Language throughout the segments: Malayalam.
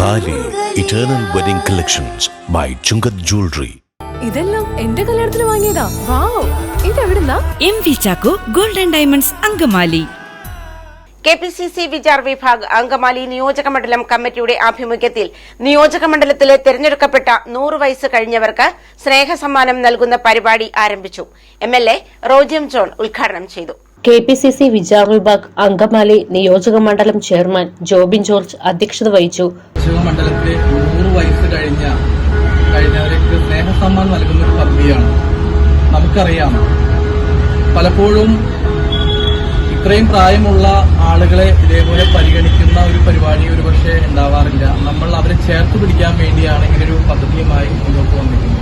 Thali eternal wedding collections by Chungath jewellery ഇതെല്ലാം എന്റെ കല്യാണത്തിന് വാങ്ങിയതാ. Wow. ഇതെവിടുന്നാ? M V Chacko golden diamonds Angamaly. K P C C Vichar Vibhag Angamaly നിയോജക മണ്ഡലം കമ്മിറ്റിയുടെ ആഭിമുഖ്യത്തിൽ നിയോജക മണ്ഡലത്തിലെ തെരഞ്ഞെടുക്കപ്പെട്ട നൂറ് വയസ്സ് കഴിഞ്ഞവർക്ക് സ്നേഹസമ്മാനം നൽകുന്ന പരിപാടി ആരംഭിച്ചു. M L A Roji M John ഉദ്ഘാടനം ചെയ്തു. K P C C Vichar Vibhag Angamaly നിയോജക മണ്ഡലം ചെയർമാൻ ജോബിൻ ജോർജ് അധ്യക്ഷത വഹിച്ചു. മണ്ഡലത്തിലെ നൂറ് വയസ്സ് കഴിഞ്ഞ കഴിഞ്ഞവർക്ക് സ്നേഹസമ്മാനം നൽകുന്ന ഒരു പദ്ധതിയാണ്. നമുക്കറിയാം പലപ്പോഴും ഇത്രയും പ്രായമുള്ള ആളുകളെ ഇതേപോലെ പരിഗണിക്കുന്ന ഒരു പരിപാടി ഒരു പക്ഷേ ഉണ്ടാവാറില്ല. നമ്മൾ അവരെ ചേർത്ത് പിടിക്കാൻ വേണ്ടിയാണ് ഇങ്ങനൊരു പദ്ധതിയുമായി മുന്നോട്ട് വന്നിരിക്കുന്നത്.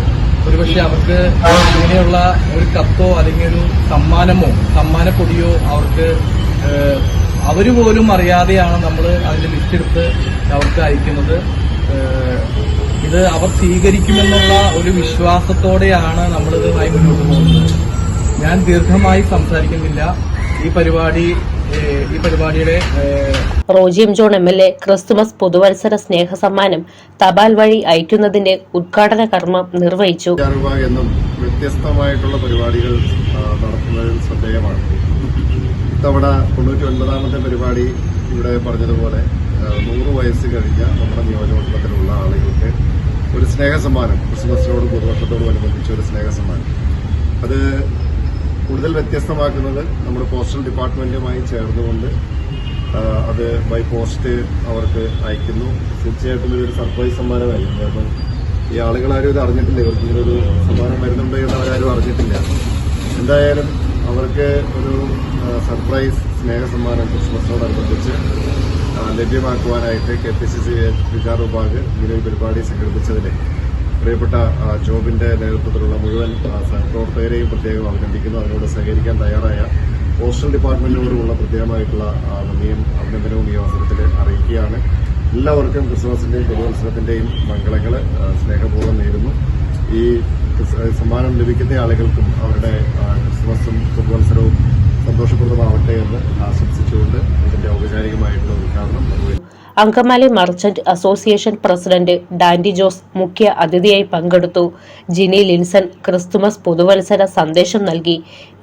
ഒരുപക്ഷെ അവർക്ക് ഇങ്ങനെയുള്ള ഒരു കത്തോ അല്ലെങ്കിൽ ഒരു സമ്മാനമോ സമ്മാനപ്പൊടിയോ അവർക്ക് അവർ പോലും അറിയാതെയാണ് നമ്മൾ അതിന്റെ ലിസ്റ്റ് എടുത്ത് അവർക്ക് അയക്കുന്നത്. ഇത് അവർ സ്വീകരിക്കുമെന്നുള്ള ഒരു വിശ്വാസത്തോടെയാണ് നമ്മളിതുമായി മുന്നോട്ട് പോകുന്നത്. ഞാൻ ദീർഘമായി സംസാരിക്കുന്നില്ല. ഈ പരിപാടി ഈ പരിപാടിയുടെ ഏഹ്, Roji M John M L A Christmas പുതുവത്സര സ്നേഹ സമ്മാനം തപാൽ വഴി അയക്കുന്നതിന്റെ ഉദ്ഘാടന കർമ്മം നിർവഹിച്ചു. എന്നും വ്യത്യസ്തമായിട്ടുള്ള പരിപാടികൾ നടത്തുന്നതിൽ ശ്രദ്ധേയമാണ്. ഇത്തവണ തൊണ്ണൂറ്റി ഒൻപതാമത്തെ പരിപാടി ഇവിടെ പറഞ്ഞതുപോലെ നൂറ് വയസ്സ് കഴിഞ്ഞ നമ്മുടെ നിയോജകമണ്ഡലത്തിലുള്ള ആളുകൾക്ക് ഒരു സ്നേഹ സമ്മാനം ക്രിസ്മസിനോടും പുതുവർഷത്തോടും അനുബന്ധിച്ച് ഒരു സ്നേഹ സമ്മാനം. അത് കൂടുതൽ വ്യത്യസ്തമാക്കുന്നത് നമ്മുടെ പോസ്റ്റൽ ഡിപ്പാർട്ട്മെന്റുമായി ചേർന്നുകൊണ്ട് അത് ബൈ പോസ്റ്റ് അവർക്ക് അയക്കുന്നു. തീർച്ചയായിട്ടും ഇതൊരു സർപ്രൈസ് സമ്മാനമായിരുന്നു കാരണം ഈ ആളുകളാരും ഇത് അറിഞ്ഞിട്ടില്ല. ഇവർക്ക് ഇങ്ങനൊരു സമ്മാനം വരുന്നുണ്ട് എന്ന് അവരാരും അറിഞ്ഞിട്ടില്ല. എന്തായാലും അവർക്ക് ഒരു സർപ്രൈസ് സ്നേഹ സമ്മാനം ക്രിസ്മസിനോടനുബന്ധിച്ച് ലഭ്യമാക്കുവാനായിട്ട് K P C C Vichar Vibhag ഇങ്ങനെ ഒരു പരിപാടി സംഘടിപ്പിച്ചതിൽ പ്രിയപ്പെട്ട ജോബിന്റെ നേതൃത്വത്തിലുള്ള മുഴുവൻ സഹപ്രവർത്തകരെയും പ്രത്യേകം അഭിനന്ദിക്കുന്നു. അതിനോട് സഹകരിക്കാൻ തയ്യാറായ പോസ്റ്റൽ ഡിപ്പാർട്ട്മെന്റിനോടുമുള്ള പ്രത്യേകമായിട്ടുള്ള നന്ദിയും അഭിനന്ദനവും ഈ അവസരത്തിൽ അറിയിക്കുകയാണ്. എല്ലാവർക്കും ക്രിസ്മസിന്റെയും പുതുവത്സരത്തിന്റെയും മംഗളങ്ങൾ സ്നേഹപൂർവം നേരുന്നു. ഈ സമ്മാനം ലഭിക്കുന്ന ആളുകൾക്കും അവരുടെ ക്രിസ്മസും പുതുവത്സരവും സന്തോഷപ്രദമാവട്ടെ എന്ന് ആശംസിച്ചുകൊണ്ട് ഇതിന്റെ ഔപചാരികമായിട്ടുള്ള Angamaly merchant association president Dandy Jose മുഖ്യ അതിഥിയായി പങ്കെടുത്തു. ജിനി ലിൻസൺ ക്രിസ്തുമസ് പുതുവത്സര സന്ദേശം നൽകി.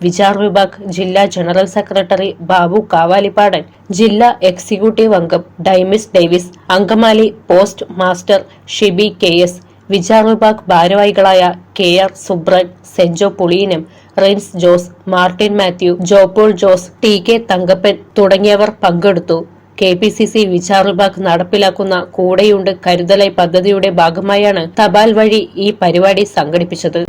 വിചാർ വിഭാഗ് ജില്ലാ ജനറൽ സെക്രട്ടറി ബാബു കാവാലിപ്പാടൻ ജില്ലാ എക്സിക്യൂട്ടീവ് അംഗം Dimis Davis Angamaly post master Shibi K S Vichar Vibhag ഭാരവാഹികളായ K R Subran Sencho Puliyinam Rins Jose Martin Mathew Jopaul Jose T K Thankappan തുടങ്ങിയവർ പങ്കെടുത്തു. K P C C Vichar Vibhag നടപ്പിലാക്കുന്ന കൂടെയുണ്ട് കരുതലായി പദ്ധതിയുടെ ഭാഗമായാണ് തപാൽ വഴി ഈ പരിപാടി സംഘടിപ്പിച്ചത്.